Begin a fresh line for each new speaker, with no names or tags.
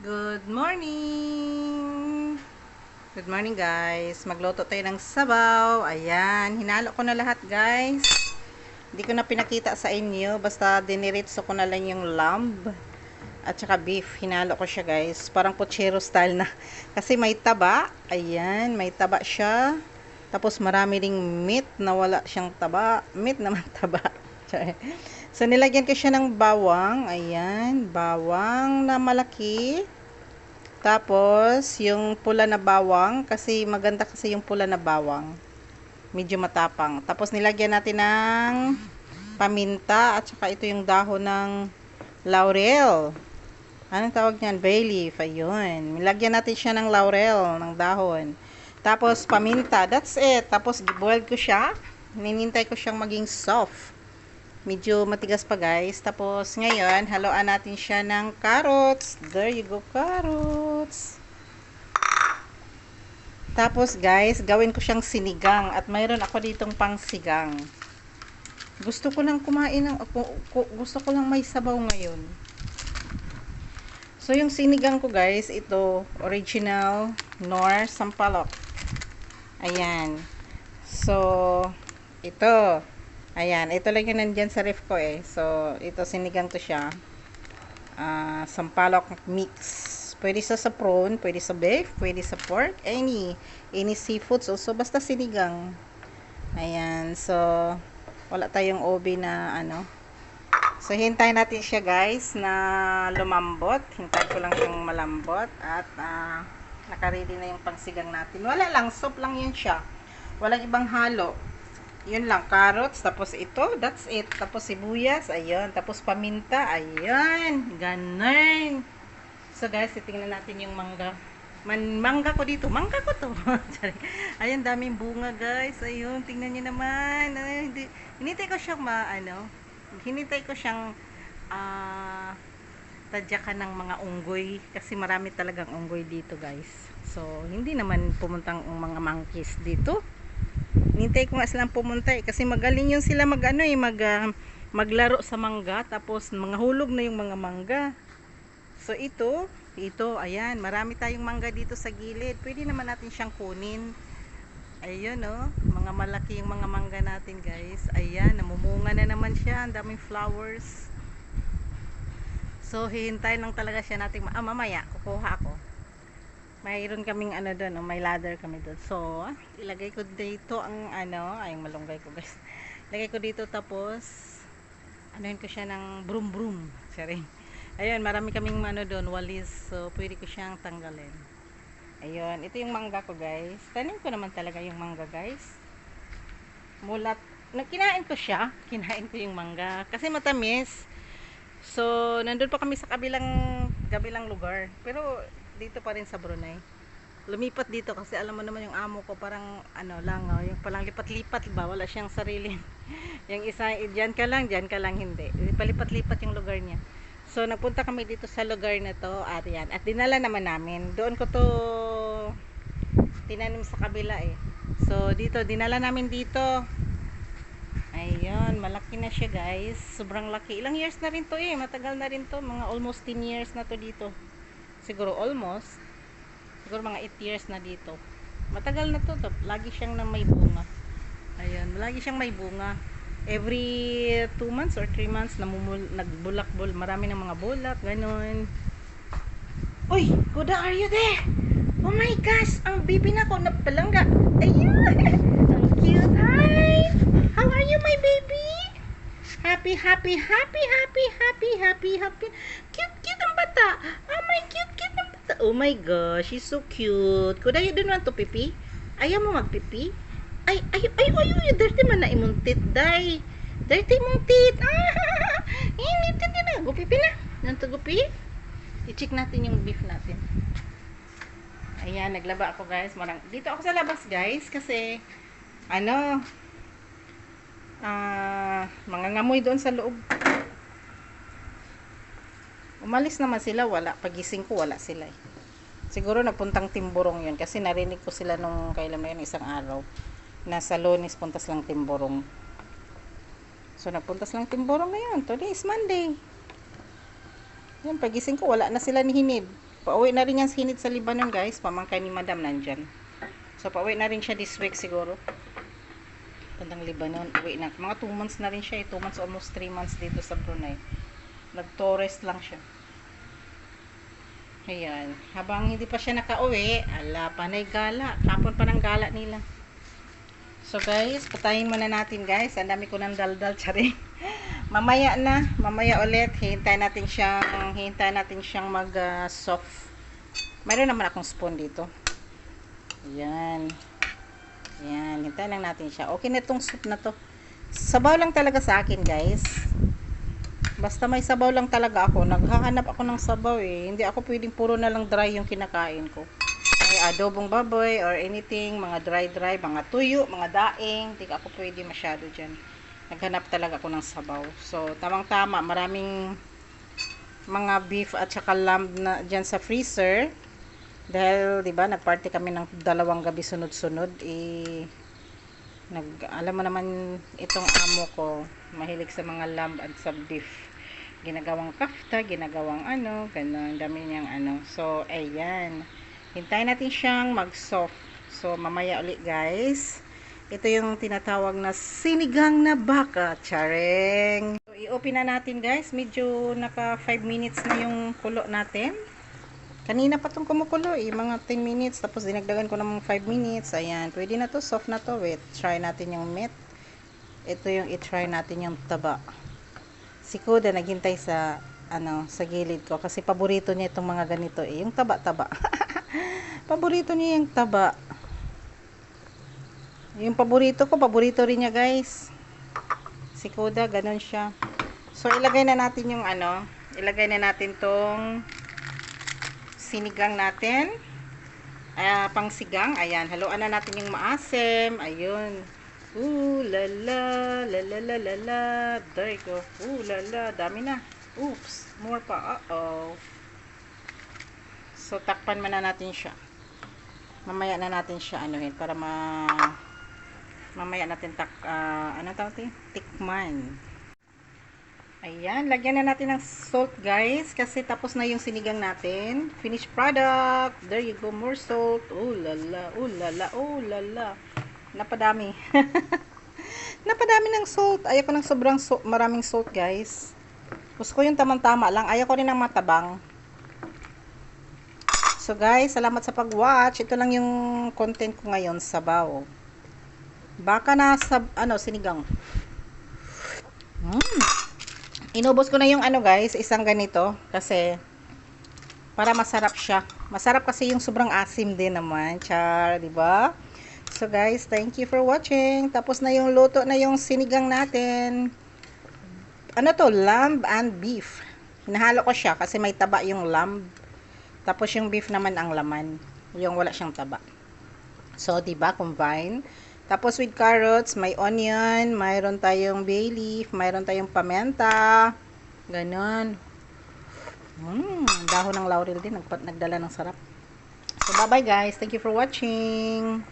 Good morning! Good morning guys. Magluto tayo ng sabaw. Ayan. Hinalo ko na lahat guys. Hindi ko na pinakita sa inyo. Basta diniritso ko na lang yung lamb. At saka beef. Hinalo ko siya guys. Parang pochero style na. Kasi may taba. Ayan. May taba siya. Tapos marami ring meat na wala siyang taba. Meat naman taba. So, nilagyan ko siya ng bawang. Ayan, bawang na malaki. Tapos, yung pula na bawang. Kasi maganda kasi yung pula na bawang. Medyo matapang. Tapos, nilagyan natin ng paminta. At saka ito yung dahon ng laurel. Anong tawag niyan? Bay leaf. Ayun. Nilagyan natin siya ng laurel, ng dahon. Tapos, paminta. That's it. Tapos, boiled ko siya. Ninintay ko siyang maging soft. Medyo matigas pa guys. Tapos ngayon, haluan natin siya ng carrots. There you go, carrots. Tapos guys, gawin ko siyang sinigang. At mayroon ako ditong pangsigang. Gusto ko lang kumain ng, gusto ko lang may sabaw ngayon. So yung sinigang ko guys, ito, original Nor Sampalok. Ayan. So, ito, Ayan, ito lang yung nandyan sa ref ko eh. So, ito sinigang to siya. Uh, sampalok mix. Pwede sa sa prawn, pwede sa beef, pwede sa pork, any any seafoods also basta sinigang. Ayan, so wala tayong OB na ano. So hintayin natin siya guys na lumambot. Hintayin ko lang yung malambot at uh, naka-ready na yung pangsigang natin. Wala lang, soup lang yun siya. Walang ibang halo yun lang, carrots, tapos ito, that's it. Tapos sibuyas, ayun. Tapos paminta, ayun. Ganun. So guys, titingnan natin yung mangga. Man, mangga ko dito. Mangga ko to. ayun, daming bunga guys. Ayun, tingnan niyo naman. Ay, hindi, hinintay ko siyang ma, ano, hinintay ko siyang, ah, uh, tadyakan ng mga unggoy kasi marami talagang unggoy dito guys so hindi naman pumuntang mga monkeys dito Nintay ko nga silang pumunta eh, kasi magaling yun sila mag ano eh, mag, uh, maglaro sa mangga tapos mga hulog na yung mga mangga. So ito, ito, ayan, marami tayong mangga dito sa gilid. Pwede naman natin siyang kunin. Ayun oh, mga malaki yung mga mangga natin guys. Ayan, namumunga na naman siya, ang daming flowers. So hihintay lang talaga siya natin. Ah, mamaya, kukuha ako mayroon kaming ano doon, oh, may ladder kami doon. So, ilagay ko dito ang ano, ay malunggay ko guys. Ilagay ko dito tapos anuhin ko siya ng broom broom. Sorry. Ayun, marami kaming ano doon, walis. So, pwede ko siyang tanggalin. Ayun, ito yung mangga ko guys. Tanim ko naman talaga yung mangga guys. Mulat. No, kinain ko siya. Kinain ko yung mangga. Kasi matamis. So, nandun pa kami sa kabilang kabilang lugar. Pero, dito pa rin sa Brunei. Lumipat dito kasi alam mo naman yung amo ko parang ano lang, oh, yung palang lipat-lipat ba, wala siyang sarili. yung isa, eh, diyan ka lang, diyan ka lang hindi. Palipat-lipat yung lugar niya. So nagpunta kami dito sa lugar na to, at yan. At dinala naman namin. Doon ko to tinanim sa kabila eh. So dito, dinala namin dito. Ayun, malaki na siya guys. Sobrang laki. Ilang years na rin to eh. Matagal na rin to. Mga almost 10 years na to dito siguro almost siguro mga 8 years na dito. Matagal na to, to. lagi siyang na may bunga. Ayun, lagi siyang may bunga. Every 2 months or 3 months namumul, nagbulak-bul. Marami ng mga bulak, ganun. Uy, Kuda are you there? oh my gosh, ang baby na ko napalangga. Ayun, ang cute hi, how are you my baby? happy, happy, happy, happy, happy, happy, happy. Cute, cute ang bata. Oh my cute, oh my gosh, she's so cute kuda yun doon to pipi ayaw mo magpipi ay, ay, ay, ay, ay, dirty man na imuntit, day. Dirty mong tit. Ah, hindi, hindi na. Gupipi na. Nanto gupi. I-check natin yung beef natin. Ayan, naglaba ako guys. Marang, dito ako sa labas guys kasi ano ah, uh, mga ngamoy doon sa loob. Umalis naman sila, wala. Pagising ko, wala sila eh. Siguro nagpuntang Timburong yun kasi narinig ko sila nung kailan na yun, isang araw. Nasa Lonis, puntas lang Timburong. So, nagpuntas lang Timburong ngayon. Today is Monday. Yan, pagising ko, wala na sila ni Hinid. pauwi na rin yan sinit sa Libanon, guys. Pamangkay ni Madam nandyan. So, pauwi na rin siya this week siguro. Tandang Libanon, uwi na. Mga 2 months na rin siya. 2 months, almost 3 months dito sa Brunei. Nag-tourist lang siya. Ayan. Habang hindi pa siya nakauwi, ala, panay gala. Kapon pa ng gala nila. So guys, patayin muna natin guys. Ang dami ko ng daldal, tsari. mamaya na, mamaya ulit. Hintay natin siyang, hintay natin siyang mag ah, soft. Mayroon naman akong spoon dito. Ayan. Ayan, hintay lang natin siya. Okay na itong soup na to. Sabaw lang talaga sa akin guys. Basta may sabaw lang talaga ako. Naghahanap ako ng sabaw eh. Hindi ako pwedeng puro na lang dry yung kinakain ko. May adobong baboy or anything, mga dry-dry, mga tuyo, mga daing. Hindi ako pwede masyado dyan. Naghanap talaga ako ng sabaw. So, tamang-tama. Maraming mga beef at saka lamb na dyan sa freezer. Dahil, di ba, nagparty kami ng dalawang gabi sunod-sunod. Eh, nag, alam mo naman itong amo ko, mahilig sa mga lamb at sa beef. Ginagawang kafta, ginagawang ano, ganun, dami niyang ano. So, ayan. Hintayin natin siyang mag-soft. So, mamaya ulit guys. Ito yung tinatawag na sinigang na baka. Chareng! So, i-open na natin guys. Medyo naka 5 minutes na yung kulo natin. Kanina pa itong kumukulo eh. Mga 10 minutes. Tapos dinagdagan ko ng 5 minutes. Ayan. Pwede na to. Soft na to. Wait. Try natin yung meat. Ito yung i-try natin yung taba. Si Kuda naghintay sa ano sa gilid ko kasi paborito niya itong mga ganito eh. Yung taba-taba. paborito niya yung taba. Yung paborito ko, paborito rin niya guys. Si Kuda, ganun siya. So, ilagay na natin yung ano, ilagay na natin tong sinigang natin. Ah, pang sigang. Ayan, haluan na natin yung maasim. Ayun. Ooh, la la, la la la la la. There you go. Ooh, la la, dami na. Oops, more pa. Uh-oh. So, takpan muna natin siya. Mamaya na natin siya anuhin para ma mamaya natin tak ah, ano tawag ito? Tikman. Ayan, lagyan na natin ng salt guys kasi tapos na yung sinigang natin. Finished product. There you go, more salt. Oh la la, oh la la, oh la la. Napadami. Napadami ng salt. Ayaw ko ng sobrang so maraming salt guys. Gusto ko yung tamang-tama lang. Ayaw ko rin ng matabang. So guys, salamat sa pag-watch. Ito lang yung content ko ngayon sa bao. Baka na sa ano sinigang. Mm. Inubos ko na yung ano guys, isang ganito kasi para masarap siya. Masarap kasi yung sobrang asim din naman, char, 'di ba? So guys, thank you for watching. Tapos na yung luto na yung sinigang natin. Ano to? Lamb and beef. Hinahalo ko siya kasi may taba yung lamb. Tapos yung beef naman ang laman. Yung wala siyang taba. So, 'di ba combine? Tapos with carrots, may onion, mayroon tayong bay leaf, mayroon tayong pamenta. Ganon. Mm, dahon ng laurel din, nagpa- nagdala ng sarap. So, bye-bye guys. Thank you for watching.